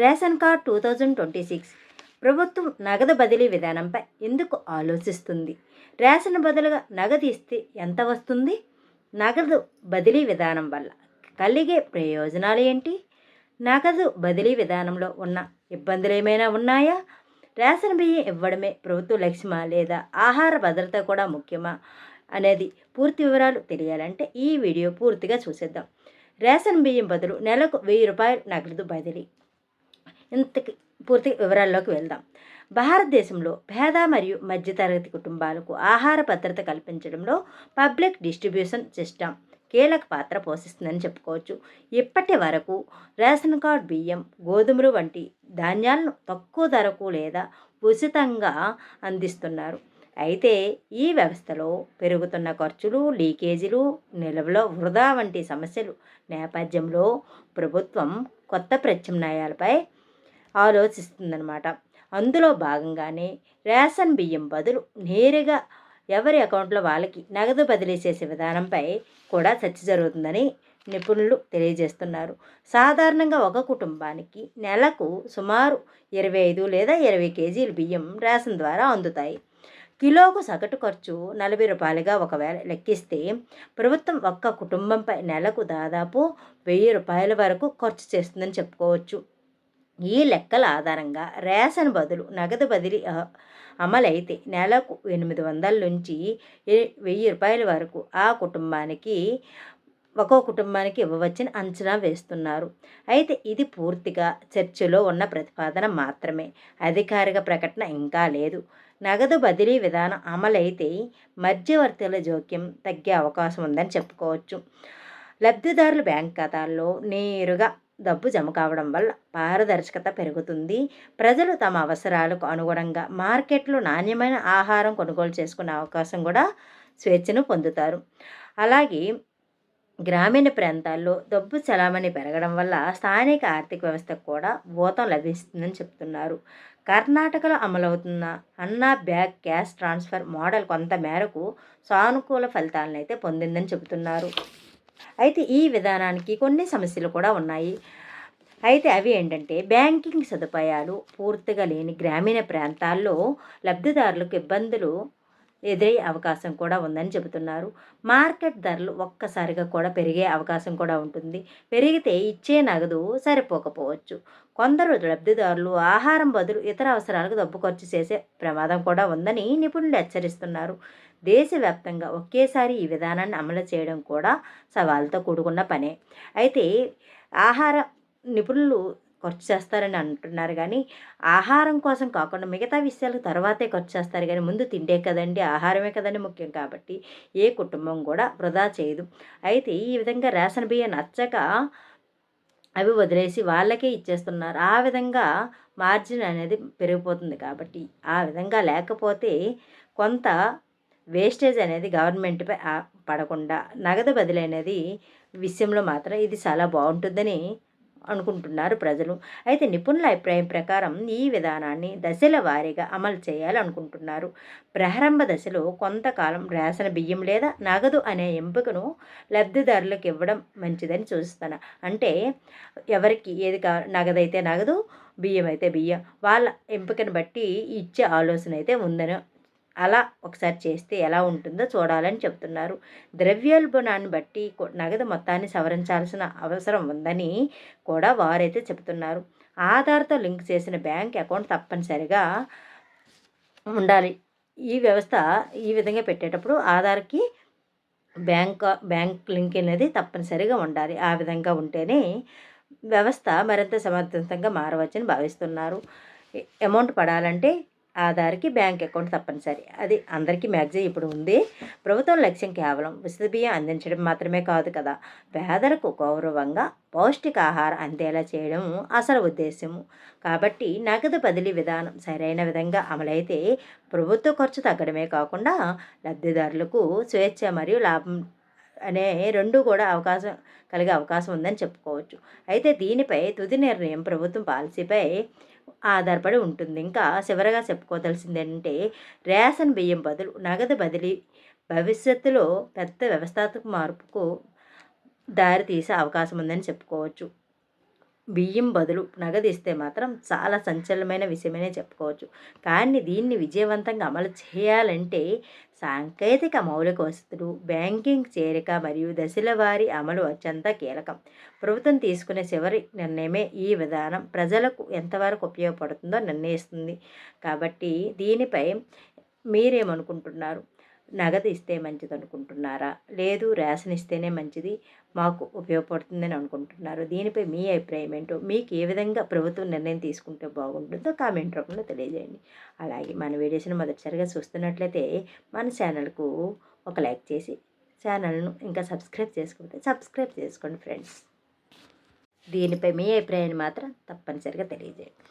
Ration card two thousand twenty six. ప్రభుత్వం నగదు బదిలీ విధానంపై ఎందుకు ఆలోచిస్తుంది? రేషన్ బదులుగా నగదు ఇస్తే ఎంత వస్తుంది? నగదు బదిలీ విధానం వల్ల కలిగే ప్రయోజనాలు ఏంటి? నగదు బదిలీ విధానంలో ఉన్న ఇబ్బందులు ఏమైనా ఉన్నాయా? రేషన్ బియ్యం ఇవ్వడమే ప్రభుత్వ లక్ష్యమా లేదా ఆహార భద్రత కూడా ముఖ్యమా అనేది పూర్తి వివరాలు తెలియాలంటే ఈ వీడియో పూర్తిగా చూసేద్దాం. రేషన్ బియ్యం బదులు నెలకు వెయ్యి రూపాయలు నగదు బదిలీ. ఇంతకి పూర్తి వివరాల్లోకి వెళ్దాం. భారతదేశంలో పేద మరియు మధ్యతరగతి కుటుంబాలకు ఆహార భద్రత కల్పించడంలో పబ్లిక్ డిస్ట్రిబ్యూషన్ సిస్టమ్ కీలక పాత్ర పోషిస్తుందని చెప్పుకోవచ్చు. ఇప్పటి వరకు రేషన్ కార్డ్ బియ్యం గోధుమలు వంటి ధాన్యాలను తక్కువ ధరకు లేదా ఉచితంగా అందిస్తున్నారు. అయితే ఈ వ్యవస్థలో పెరుగుతున్న ఖర్చులు లీకేజీలు నిల్వలో వృధా వంటి సమస్యలు నేపథ్యంలో ప్రభుత్వం కొత్త ప్రత్యామ్నాయాలపై ఆలోచిస్తుందన్నమాట. అందులో భాగంగానే రేషన్ బియ్యం బదులు నేరుగా ఎవరి అకౌంట్లో వాళ్ళకి నగదు బదిలీ చేసే విధానంపై కూడా చర్చ జరుగుతుందని నిపుణులు తెలియజేస్తున్నారు. సాధారణంగా ఒక కుటుంబానికి నెలకు సుమారు ఇరవై ఐదు లేదా ఇరవై కేజీల బియ్యం రేషన్ ద్వారా అందుతాయి. కిలోకు సగటు ఖర్చు నలభై రూపాయలుగా ఒకవేళ లెక్కిస్తే ప్రభుత్వం ఒక్క కుటుంబంపై నెలకు దాదాపు వెయ్యి రూపాయల వరకు ఖర్చు చేస్తుందని చెప్పుకోవచ్చు. ఈ లెక్కల ఆధారంగా రేషన్ బదులు నగదు బదిలీ అమలైతే నెలకు ఎనిమిది వందల నుంచి వెయ్యి రూపాయల వరకు ఆ కుటుంబానికి ఒక్కో కుటుంబానికి ఇవ్వవచ్చని అంచనా వేస్తున్నారు. అయితే ఇది పూర్తిగా చర్చలో ఉన్న ప్రతిపాదన మాత్రమే. అధికారిక ప్రకటన ఇంకా లేదు. నగదు బదిలీ విధానం అమలైతే మధ్యవర్తుల జోక్యం తగ్గే అవకాశం ఉందని చెప్పుకోవచ్చు. లబ్ధిదారుల బ్యాంక్ ఖాతాల్లో నేరుగా డబ్బు జమ కావడం వల్ల పారదర్శకత పెరుగుతుంది. ప్రజలు తమ అవసరాలకు అనుగుణంగా మార్కెట్లో నాణ్యమైన ఆహారం కొనుగోలు చేసుకునే అవకాశం కూడా స్వేచ్ఛను పొందుతారు. అలాగే గ్రామీణ ప్రాంతాల్లో డబ్బు చలామణి పెరగడం వల్ల స్థానిక ఆర్థిక వ్యవస్థకు కూడా ఊతం లభిస్తుందని చెప్తున్నారు. కర్ణాటకలో అమలవుతున్న అన్నా బ్యాగ్ క్యాష్ ట్రాన్స్ఫర్ మోడల్ కొంత మేరకు సానుకూల ఫలితాలను అయితే పొందిందని చెబుతున్నారు. అయితే ఈ విధానానికి కొన్ని సమస్యలు కూడా ఉన్నాయి. అయితే అవి ఏంటంటే బ్యాంకింగ్ సదుపాయాలు పూర్తిగా లేని గ్రామీణ ప్రాంతాల్లో లబ్ధిదారులకు ఇబ్బందులు ఎదురయ్యే అవకాశం కూడా ఉందని చెబుతున్నారు. మార్కెట్ ధరలు ఒక్కసారిగా కూడా పెరిగే అవకాశం కూడా ఉంటుంది. పెరిగితే ఇచ్చే నగదు సరిపోకపోవచ్చు. కొందరు లబ్ధిదారులు ఆహారం బదులు ఇతర అవసరాలకు డబ్బు ఖర్చు చేసే ప్రమాదం కూడా ఉందని నిపుణులు హెచ్చరిస్తున్నారు. దేశవ్యాప్తంగా ఒకేసారి ఈ విధానాన్ని అమలు చేయడం కూడా సవాల్తో కూడుకున్న పనే. అయితే ఆహార నిపుణులు ఖర్చు చేస్తారని అంటున్నారు. కానీ ఆహారం కోసం కాకుండా మిగతా విషయాలు తర్వాతే ఖర్చు చేస్తారు. కానీ ముందు తిండే కదండి ఆహారమే కదండి ముఖ్యం కాబట్టి ఏ కుటుంబం కూడా వృధా చేయదు. అయితే ఈ విధంగా రేషన్ బియ్యం నచ్చక అవి వదిలేసి వాళ్ళకే ఇచ్చేస్తున్నారు. ఆ విధంగా మార్జిన్ అనేది పెరిగిపోతుంది కాబట్టి ఆ విధంగా లేకపోతే కొంత వేస్టేజ్ అనేది గవర్నమెంట్పై పడకుండా నగదు బదిలీ అనేది విషయంలో మాత్రం ఇది చాలా బాగుంటుందని అనుకుంటున్నారు ప్రజలు. అయితే నిపుణుల అభిప్రాయం ప్రకారం ఈ విధానాన్ని దశల వారీగా అమలు చేయాలనుకుంటున్నారు. ప్రారంభ దశలో కొంతకాలం రేషన్ బియ్యం లేదా నగదు అనే ఎంపికను లబ్ధిదారులకు ఇవ్వడం మంచిదని చూస్తాను. అంటే ఎవరికి ఏది కా నగదైతే నగదు బియ్యం అయితే బియ్యం. వాళ్ళ ఎంపికను బట్టి ఇచ్చే ఆలోచన అయితే ఉందని అలా ఒకసారి చేస్తే ఎలా ఉంటుందో చూడాలని చెప్తున్నారు. ద్రవ్యోల్బణాన్ని బట్టి నగదు మొత్తాన్ని సవరించాల్సిన అవసరం ఉందని కూడా వారైతే చెప్తున్నారు ఆధార్తో లింక్ చేసిన బ్యాంక్ అకౌంట్ తప్పనిసరిగా ఉండాలి. ఈ వ్యవస్థ ఈ విధంగా పెట్టేటప్పుడు ఆధార్కి బ్యాంక్ బ్యాంక్ లింక్ అనేది తప్పనిసరిగా ఉండాలి. ఆ విధంగా ఉంటేనే వ్యవస్థ మరింత సమర్థవంతంగా మారవచ్చని భావిస్తున్నారు. అమౌంట్ పడాలంటే ఆధార్కి బ్యాంక్ అకౌంట్ తప్పనిసరి. అది అందరికీ మ్యాక్సిమం ఇప్పుడు ఉంది. ప్రభుత్వం లక్ష్యం కేవలం ఉచిత బియ్యం అందించడం మాత్రమే కాదు కదా. పేదలకు గౌరవంగా పౌష్టికాహారం అందేలా చేయడం అసలు ఉద్దేశము కాబట్టి నగదు బదిలీ విధానం సరైన విధంగా అమలైతే ప్రభుత్వ ఖర్చు తగ్గడమే కాకుండా లబ్ధిదారులకు స్వేచ్ఛ మరియు లాభం అనే రెండు కూడా అవకాశం కలిగే అవకాశం ఉందని చెప్పుకోవచ్చు. అయితే దీనిపై తుది నిర్ణయం ప్రభుత్వం పాలసీపై ఆధారపడి ఉంటుంది. ఇంకా చివరగా చెప్పుకోదలసింది ఏంటంటే రేషన్ బియ్యం బదులు నగదు బదిలీ భవిష్యత్తులో పెద్ద వ్యవస్థాత్మక మార్పుకు దారి తీసే అవకాశం ఉందని చెప్పుకోవచ్చు. బియ్యం బదులు నగదిస్తే మాత్రం చాలా సంచలనమైన విషయమనే చెప్పుకోవచ్చు. కానీ దీన్ని విజయవంతంగా అమలు చేయాలంటే సాంకేతిక మౌలిక వసతులు బ్యాంకింగ్ చేరిక మరియు దశల వారి అమలు అత్యంత కీలకం. ప్రభుత్వం తీసుకునే చివరి నిర్ణయమే ఈ విధానం. ప్రజలకు ఎంతవరకు ఉపయోగపడుతుందో నిర్ణయిస్తుంది. కాబట్టి దీనిపై మీరేమనుకుంటున్నారు? నగదు ఇస్తే మంచిది అనుకుంటున్నారా లేదు రేషన్ ఇస్తేనే మంచిది మాకు ఉపయోగపడుతుందని అనుకుంటున్నారు. దీనిపై మీ అభిప్రాయం ఏంటో మీకు ఏ విధంగా ప్రభుత్వం నిర్ణయం తీసుకుంటే బాగుంటుందో కామెంట్ రూపంలో తెలియజేయండి. అలాగే మన వీడియోస్ని మొదటిసారిగా చూస్తున్నట్లయితే మన ఛానల్కు ఒక లైక్ చేసి ఛానల్ను ఇంకా సబ్స్క్రైబ్ చేసుకుంటే సబ్స్క్రైబ్ చేసుకోండి ఫ్రెండ్స్. దీనిపై మీ అభిప్రాయాన్ని మాత్రం తప్పనిసరిగా తెలియజేయండి.